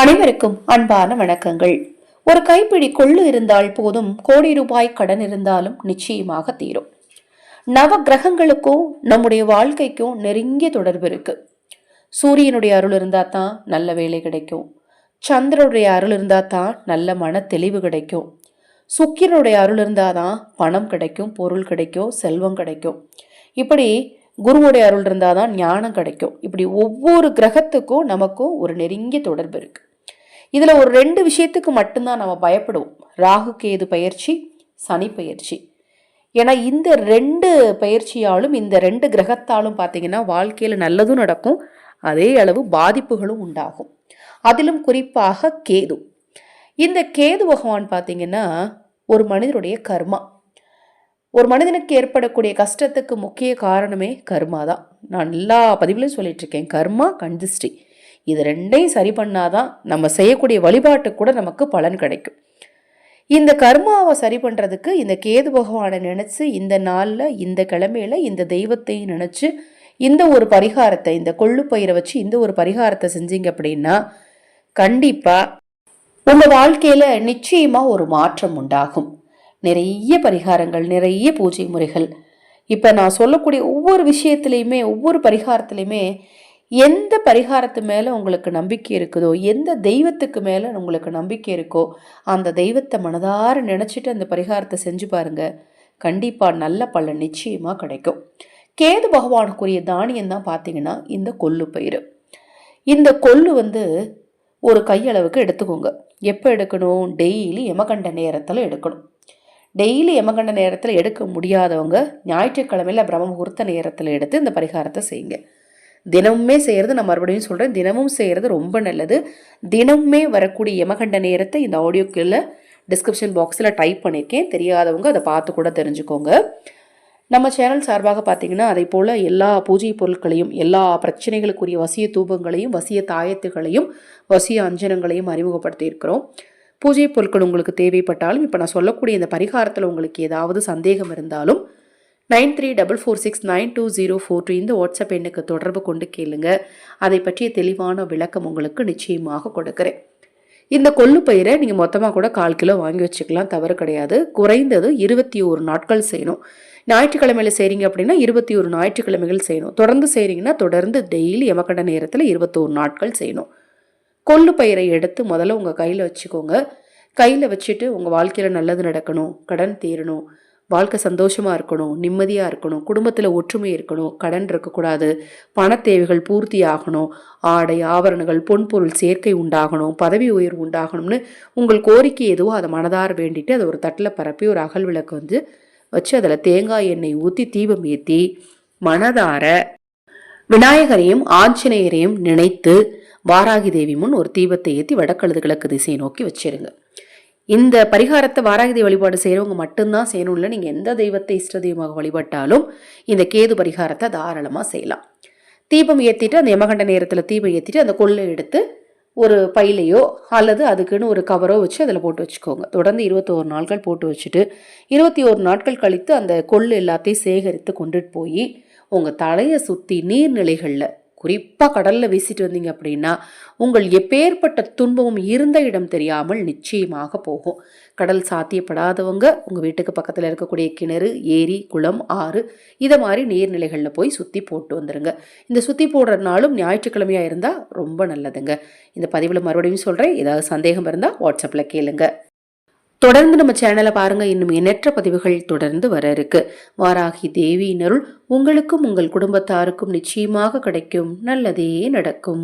அனைவருக்கும் அன்பான வணக்கங்கள். ஒரு கைப்பிடி கொள்ளு இருந்தால் போதும் கோடி ரூபாய் கடன் இருந்தாலும் நிச்சயமாக தீரும். நவ கிரகங்களுக்கும் நம்முடைய வாழ்க்கைக்கும் நெருங்கிய தொடர்பு இருக்கு. சூரியனுடைய அருள் இருந்தா தான் நல்ல வேலை கிடைக்கும். சந்திரனுடைய அருள் இருந்தா தான் நல்ல மன தெளிவு கிடைக்கும். சுக்கிரனுடைய அருள் இருந்தால் தான் பணம் கிடைக்கும் பொருள் கிடைக்கும் செல்வம் கிடைக்கும். இப்படி குருவுடைய அருள் இருந்தால் தான் ஞானம் கிடைக்கும். இப்படி ஒவ்வொரு கிரகத்துக்கும் நமக்கும் ஒரு நெருங்கிய தொடர்பு இருக்குது இதில் ஒரு ரெண்டு விஷயத்துக்கு மட்டும்தான் நம்ம பயப்படுவோம். ராகு கேது பயிற்சி சனி பயிற்சி. ஏன்னா இந்த ரெண்டு பயிற்சியாலும் இந்த ரெண்டு கிரகத்தாலும் பார்த்தீங்கன்னா வாழ்க்கையில் நல்லதும் நடக்கும். அதே அளவு பாதிப்புகளும் உண்டாகும். அதிலும் குறிப்பாக கேது. இந்த கேது பகவான் பார்த்தீங்கன்னா ஒரு மனிதனுடைய கர்மா. ஒரு மனிதனுக்கு ஏற்படக்கூடிய கஷ்டத்துக்கு முக்கிய காரணமே கர்மா தான் நான் எல்லா பதிவுலையும் சொல்லிட்டு இருக்கேன். கர்மா கண்டிஸ்டி இது ரெண்டையும் சரி பண்ணாதான் நம்ம செய்யக்கூடிய வழிபாட்டுக்கு கூட நமக்கு பலன் கிடைக்கும். இந்த கர்மாவை சரி பண்ணுறதுக்கு இந்த கேது பகவானை நினச்சி இந்த நாளில் இந்த கிழமையில இந்த தெய்வத்தையும் நினச்சி இந்த ஒரு பரிகாரத்தை இந்த கொள்ளு பயிரை வச்சு இந்த ஒரு பரிகாரத்தை செஞ்சீங்க அப்படின்னா கண்டிப்பாக உங்கள் வாழ்க்கையில் நிச்சயமாக ஒரு மாற்றம் உண்டாகும். நிறைய பரிகாரங்கள் நிறைய பூஜை முறைகள். இப்போ நான் சொல்லக்கூடிய ஒவ்வொரு விஷயத்துலையுமே ஒவ்வொரு பரிகாரத்துலையுமே எந்த பரிகாரத்து மேலே உங்களுக்கு நம்பிக்கை இருக்குதோ எந்த தெய்வத்துக்கு மேலே உங்களுக்கு நம்பிக்கை இருக்கோ அந்த தெய்வத்தை மனதார நினச்சிட்டு அந்த பரிகாரத்தை செஞ்சு பாருங்க. கண்டிப்பாக நல்ல பலன் நிச்சயமாக கிடைக்கும். கேது பகவானுக்குரிய தானியம் தான் பார்த்தீங்கன்னா இந்த கொள்ளு பயிர் இந்த கொள்ளு வந்து ஒரு கையளவுக்கு எடுத்துக்கோங்க. எப்போ எடுக்கணும்? டெய்லி எமகண்ட நேரத்தில் எடுக்கணும். டெய்லி எமகண்ட நேரத்தில் எடுக்க முடியாதவங்க ஞாயிற்றுக்கிழமையில் பிரம்ம முகூர்த்த நேரத்தில் எடுத்து இந்த பரிகாரத்தை செய்யுங்க. தினமுமே செய்கிறது நான் மறுபடியும் சொல்கிறேன் தினமும் செய்கிறது ரொம்ப நல்லது. தினமுமே வரக்கூடிய யமகண்ட நேரத்தை இந்த ஆடியோ ஆடியோக்குள்ள டிஸ்கிரிப்ஷன் பாக்ஸில் டைப் பண்ணியிருக்கேன் தெரியாதவங்க அதை பார்த்து கூட தெரிஞ்சுக்கோங்க. நம்ம சேனல் சார்பாக பார்த்தீங்கன்னா அதே போல் எல்லா பூஜை பொருட்களையும் எல்லா பிரச்சனைகளுக்குரிய வசிய தூபங்களையும் வசிய தாயத்துகளையும் வசிய அஞ்சனங்களையும் அறிமுகப்படுத்தியிருக்கிறோம் பூஜை பொருட்கள் உங்களுக்கு தேவைப்பட்டாலும் இப்போ நான் சொல்லக்கூடிய இந்த பரிகாரத்தில் உங்களுக்கு ஏதாவது சந்தேகம் இருந்தாலும் nine three double four six nine two zero four two இந்த வாட்ஸ்அப் எண்ணுக்கு தொடர்பு கொண்டு கேளுங்க. அதை பற்றிய தெளிவான விளக்கம் உங்களுக்கு நிச்சயமாக கொடுக்குறேன். இந்த கொள்ளு பயிரை நீங்கள் மொத்தமாக கூட கால் கிலோ வாங்கி வச்சுக்கலாம் தவறு கிடையாது. குறைந்தது இருபத்தி ஒரு நாட்கள் செய்யணும். ஞாயிற்றுக்கிழமையில் செய்கிறீங்க அப்படின்னா இருபத்தி ஒரு ஞாயிற்றுக்கிழமைகள் செய்யணும். தொடர்ந்து செய்கிறீங்கன்னா தொடர்ந்து டெய்லி எமக்கண்ட நேரத்தில் இருபத்தோரு நாட்கள் செய்யணும். கொள்ளு பயிரை எடுத்து முதல்ல உங்கள் கையில் வச்சுக்கோங்க. கையில் வச்சுட்டு உங்கள் வாழ்க்கையில் நல்லது நடக்கணும் கடன் தீரணும். வாழ்க்கை சந்தோஷமாக இருக்கணும் நிம்மதியாக இருக்கணும் குடும்பத்தில் ஒற்றுமை இருக்கணும் கடன் இருக்கக்கூடாது பண தேவைகள் பூர்த்தி ஆகணும் ஆடை ஆபரணங்கள் பொன்பொருள் சேர்க்கை உண்டாகணும் பதவி உயர்வு உண்டாகணும்னு உங்கள் கோரிக்கை எதுவோ அதை மனதார வேண்டிட்டு அதை ஒரு தட்டில் பரப்பி ஒரு அகல் விளக்கு வந்து வச்சு அதில் தேங்காய் எண்ணெய் ஊற்றி தீபம் ஏற்றி மனதார விநாயகரையும் ஆஞ்சநேயரையும் நினைத்து வாராகி தேவி முன் ஒரு தீபத்தை ஏற்றி வடக்கழுது கிழக்கு திசையை நோக்கி வச்சிருங்க. இந்த பரிகாரத்தை வாராகதி வழிபாடு செய்கிறவங்க மட்டும்தான் செய்யணும்ல. நீங்கள் எந்த தெய்வத்தை இஷ்ட தெய்வமாக வழிபட்டாலும் இந்த கேது பரிகாரத்தை தாராளமாக செய்யலாம். தீபம் ஏற்றிட்டு அந்த யமகண்ட நேரத்தில் தீபம் ஏற்றிட்டு அந்த கொள்ளை எடுத்து ஒரு பையிலையோ அல்லது அதுக்குன்னு ஒரு கவரோ வச்சு அதில் போட்டு வச்சுக்கோங்க. தொடர்ந்து இருபத்தோரு நாட்கள் போட்டு வச்சுட்டு இருபத்தி ஒரு நாட்கள் கழித்து அந்த கொள்ளு எல்லாத்தையும் சேகரித்து கொண்டுட்டு போய் உங்கள் தலையை சுற்றி நீர்நிலைகளில் குறிப்பாக கடலில் வீசிட்டு வந்தீங்க அப்படின்னா உங்கள் எப்பேற்பட்ட துன்பமும் இருந்த இடம் தெரியாமல் நிச்சயமாக போகும். கடல் சாத்தியப்படாதவங்க உங்கள் வீட்டுக்கு பக்கத்தில் இருக்கக்கூடிய கிணறு ஏரி குளம் ஆறு இதை மாதிரி நீர்நிலைகளில் போய் சுற்றி போட்டு வந்துடுங்க இந்த சுற்றி போடுற நாளும் ஞாயிற்றுக்கிழமையாக இருந்தால் ரொம்ப நல்லதுங்க. இந்த பதிவில் மறுபடியும் சொல்கிறேன் ஏதாவது சந்தேகம் இருந்தால் வாட்ஸ்அப்பில் கேளுங்க. தொடர்ந்து நம்ம சேனலை பாருங்க. இன்னும் எண்ணற்ற பதிவுகள் தொடர்ந்து வர இருக்கு. வாராகி தேவியினருள் உங்களுக்கும் உங்கள் குடும்பத்தாருக்கும் நிச்சயமாக கிடைக்கும். நல்லதே நடக்கும்.